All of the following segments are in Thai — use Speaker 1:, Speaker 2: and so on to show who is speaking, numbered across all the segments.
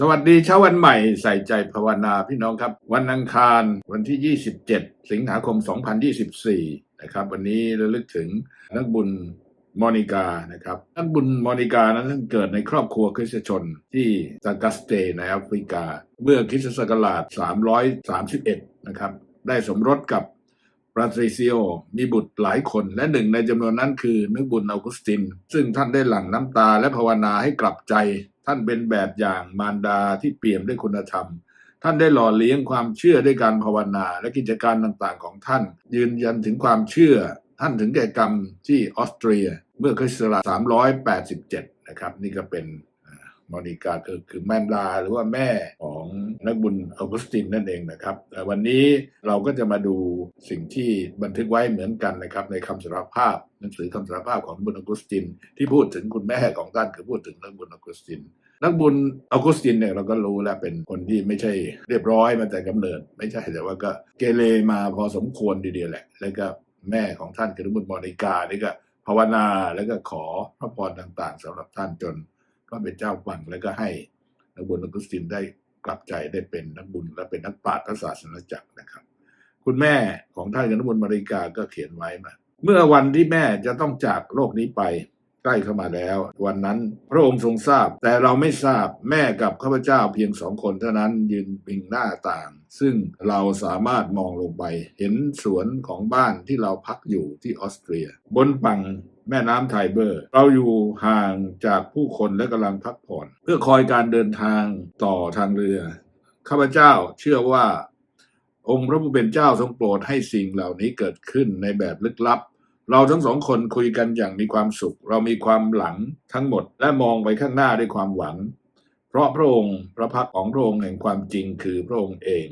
Speaker 1: สวัสดีเช้าวันใหม่ใส่ใจภาวนาพี่น้องครับ วันอังคารวันที่ 27 สิงหาคม 2024 นะครับ วันนี้เระลึกถึงนักบุญมอนิกานะครับนักบุญมอนิกานั้นเกิดในครอบครัวคริสตชนที่ซากัสเตในแอฟริกา เมื่อคริสตศักราช 331 นะครับ ได้สมรสกับปราตริซิโอมีบุตรหลายคนและหนึ่งในจำนวนนั้นคือนักบุญออกุสติน ซึ่งท่านได้หลั่งน้ำตาและภาวนาให้กลับใจ ท่านเป็นแบบอย่างมารดาที่เปี่ยมด้วยคุณธรรม ท่านได้หล่อเลี้ยงความเชื่อด้วยการภาวนา และกิจการต่างๆ ของท่าน ยืนยันถึงความเชื่อ ท่านถึงแก่กรรมที่ออสเตรียเมื่อคริสต์ศักราช387 นะครับ นี่ก็เป็น มอนิกาคือคือแม่ดาหรือว่าแม่ของนักบุญออกุสตินนั่นเองนะครับแต่วันนี้เราก็จะมาดูสิ่งที่บันทึกไว้เหมือนกันนะครับในคำสารภาพหนังสือคำสารภาพของบุญออกุสติน ที่พูดถึงคุณแม่ของท่านคือพูดถึงนักบุญออกุสตินนักบุญออกุสตินเนี่ยเราก็รู้แล้วเป็นคนที่ไม่ใช่เรียบร้อยมาแต่กำเนิด ไม่ใช่แต่ว่าก็เกเรมาพอสมควรทีเดียวแหละ แล้วก็แม่ของท่านคือนักบุญมอนิกานี่ก็ภาวนาแล้วก็ขอพระพรต่างๆสำหรับท่านจน ระเป็นเจ้าฟังแล้วก็ให้นักบุญอกุสตินได้กลับใจได้เป็นนักบุญและเป็นนักปราชญ์ศาสนาจักรนะครับ คุณแม่ของท่านกันบุญมาริกาก็เขียนไว้มาเมื่อวันที่แม่จะต้องจากโลกนี้ไป ใกล้เข้ามาแล้ว วันนั้นพระองค์ทรงทราบ แต่เราไม่ทราบแม่กับข้าพเจ้าเพียงสองคนเท่านั้นยืนพิงหน้าต่าง ซึ่งเราสามารถมองลงไป เห็นสวนของบ้านที่เราพักอยู่ที่ออสเตรีย บนฝั่งแม่น้ำไทเบอร์ เราอยู่ห่างจากผู้คนและกำลังพักผ่อน เพื่อคอยการเดินทางต่อทางเรือ ข้าพเจ้าเชื่อว่า องค์พระผู้เป็นเจ้าทรงโปรดให้สิ่งเหล่านี้เกิดขึ้นในแบบลึกลับ เราทั้งสองคนคุยกันอย่างมีความสุข เรามีความหลังทั้งหมดและมองไปข้างหน้าด้วยความหวัง เพราะพระองค์พระพักตร์ของพระองค์แห่งความจริงคือพระองค์เอง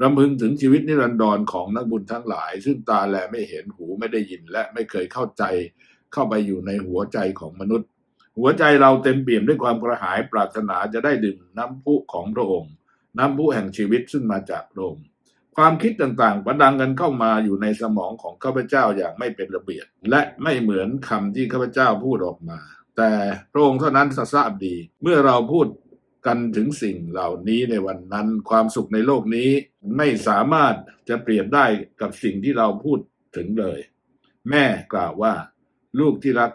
Speaker 1: รำพึงถึงชีวิตนิรันดรของนักบุญทั้งหลาย ซึ่งตาแลไม่เห็นหูไม่ได้ยินและไม่เคยเข้าใจ เข้าไปอยู่ในหัวใจของมนุษย์ หัวใจเราเต็มเปี่ยมด้วยความกระหายปรารถนาจะได้ดื่มน้ำพุของพระองค์ น้ำพุแห่งชีวิตซึ่งมาจากพระองค์ ความคิดต่างๆ ประดังกันเข้ามาอยู่ในสมองของข้าพเจ้าอย่างไม่เป็นระเบียบ และไม่เหมือนคำที่ข้าพเจ้าพูดออกมา แต่พระองค์เท่านั้นทราบดี เมื่อเราพูดกันถึงสิ่งเหล่านี้ในวันนั้น ความสุขในโลกนี้ไม่สามารถจะเปรียบได้กับสิ่งที่เราพูดถึงเลย แม่กล่าวว่า ลูกที่รัก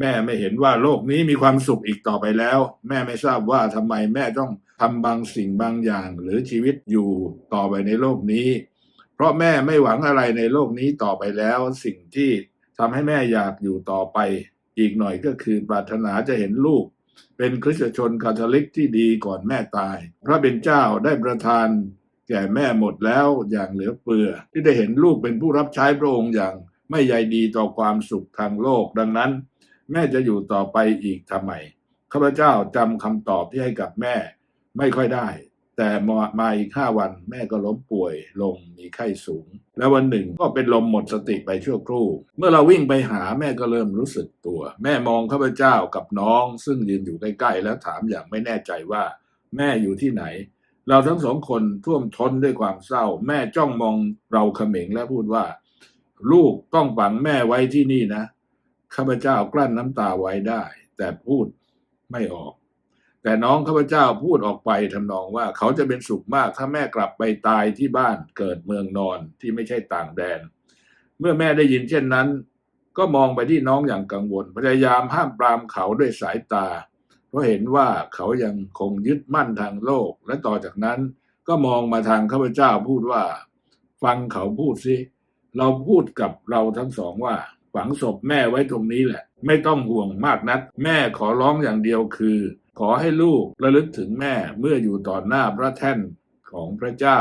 Speaker 1: แม่ไม่เห็นว่าโลกนี้มีความสุขอีกต่อไปแล้ว แม่ไม่ทราบว่าทำไมแม่ต้องทำบางสิ่งบางอย่าง หรือชีวิตอยู่ต่อไปในโลกนี้ เพราะแม่ไม่หวังอะไรในโลกนี้ต่อไปแล้ว สิ่งที่ทำให้แม่อยากอยู่ต่อไป อีกหน่อยก็คือปรารถนาจะเห็นลูก เป็นคริสตชนคาทอลิกที่ดีก่อนแม่ตาย พระเป็นเจ้าได้ประทานแก่แม่หมดแล้วอย่างเหลือเฟือ ที่ได้เห็นลูกเป็นผู้รับใช้พระองค์อย่างไม่ใยดีต่อความสุขทางโลกดังนั้น แม่จะอยู่ต่อไปอีกทำไมข้าพเจ้าจำคำตอบที่ให้กับแม่ไม่ค่อยได้ แต่มามาอีกห้าวันแม่ก็ล้มป่วยลงมีไข้สูง แล้ววันหนึ่งก็เป็นลมหมดสติไปชั่วครู่ เมื่อเราวิ่งไปหาแม่ก็เริ่มรู้สึกตัว แม่มองข้าพเจ้ากับน้อง ซึ่งยืนอยู่ใกล้ๆแล้วถามอย่างไม่แน่ใจว่า แม่อยู่ที่ไหน เราทั้งสองคนท่วมท้นด้วยความเศร้า แม่จ้องมองเราเขม็งและพูดว่า ลูกต้องฝังแม่ไว้ที่นี่นะ ข้าพเจ้ากลั้นน้ำตาไว้ได้ แต่พูดไม่ออก แต่น้องข้าพเจ้าพูดออกไปทำนองว่าเขาจะเป็นสุขมากถ้าแม่กลับไปตายที่บ้านเกิดเมืองนอนที่ไม่ใช่ต่างแดน เมื่อแม่ได้ยินเช่นนั้น ก็มองไปที่น้องอย่างกังวลพยายามห้ามปรามเขาด้วยสายตา เพราะเห็นว่าเขายังคงยึดมั่นทางโลก และต่อจากนั้นก็มองมาทางข้าพเจ้าพูดว่า ฟังเขาพูดสิเราพูดกับเราทั้งสองว่า ฝังศพแม่ไว้ตรงนี้แหละ ไม่ต้องห่วงมากนัก แม่ขอร้องอย่างเดียวคือ ขอให้ลูกระลึกถึงแม่เมื่ออยู่ต่อหน้าพระแท่นของพระเจ้า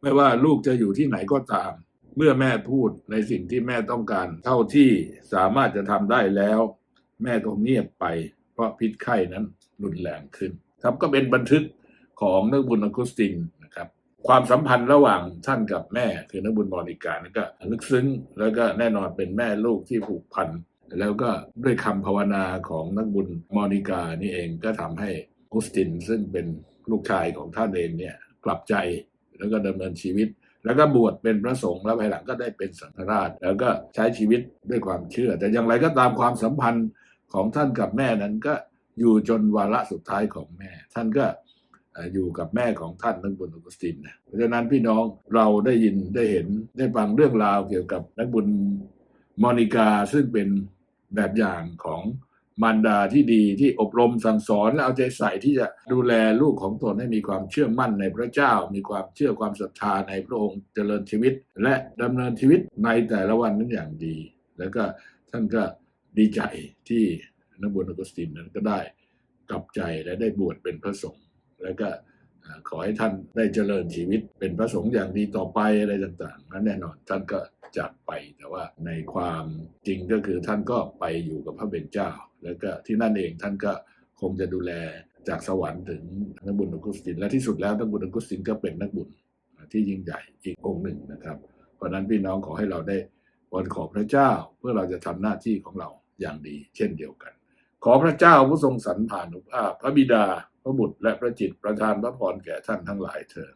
Speaker 1: ไม่ว่าลูกจะอยู่ที่ไหนก็ตาม เมื่อแม่พูดในสิ่งที่แม่ต้องการ เท่าที่สามารถจะทำได้แล้ว แม่ก็เงียบไป เพราะพิษไข้นั้นรุนแรงขึ้น ครับก็เป็นบันทึกของนักบุญอกุสติน ความสัมพันธ์ระหว่างท่านกับแม่คือนักบุญมอนิกานี่ก็ลึกซึ้ง แล้วก็แน่นอนเป็นแม่ลูกที่ผูกพันแล้วก็ด้วยคำภาวนาของนักบุญมอนิกานี่เองก็ทำให้กุสตินซึ่งเป็นลูกชายของท่านเองเนี่ยกลับใจแล้วก็ดำเนินชีวิต แล้วก็บวชเป็นพระสงฆ์แล้วภายหลังก็ได้เป็นสังฆราช แล้วก็ใช้ชีวิตด้วยความเชื่อ แต่อย่างไรก็ตามความสัมพันธ์ของท่านกับแม่นั้นก็อยู่จนวาระสุดท้ายของแม่ ท่านก็ อยู่กับแม่ของท่านนักบุญออกุสตินนะเพราะฉะนั้นพี่น้องเราได้ยินได้เห็นได้ฟังเรื่องราวเกี่ยวกับนักบุญมอนิกาซึ่งเป็นแบบอย่างของมารดาที่ดีที่อบรมสั่งสอนและเอาใจใส่ที่จะดูแลลูกของตนให้มีความเชื่อมั่นในพระเจ้า มีความเชื่อความศรัทธาในพระองค์เจริญชีวิต และดำเนินชีวิตในแต่ละวันนั้นอย่างดี แล้วก็ท่านก็ดีใจที่นักบุญออกุสตินนั้นก็ได้กลับใจและได้บวชเป็นพระสงฆ์ แล้วก็ขอให้ท่านได้เจริญชีวิตเป็นพระสงฆ์อย่างดีต่อไปอะไรต่างๆนั้นแน่นอนท่านก็จากไปแต่ว่าในความจริงก็คือท่านก็ไปอยู่กับพระเบญเจ้า แล้วก็ที่นั่นเองท่านก็คงจะดูแลจากสวรรค์ถึงนักบุญออกุสตินและที่สุดแล้วนักบุญออกุสตินก็เป็นนักบุญที่ยิ่งใหญ่อีกองค์หนึ่งนะครับ เพราะนั้นพี่น้องขอให้เราได้วอนขอพระเจ้าเพื่อเราจะทำหน้าที่ของเราอย่างดี เช่นเดียวกัน ขอพระเจ้าผู้ทรงสรรผ่านุภาพพระบิดา พระบุตรและพระจิตประทานพระพรแก่ท่านทั้งหลายเถิด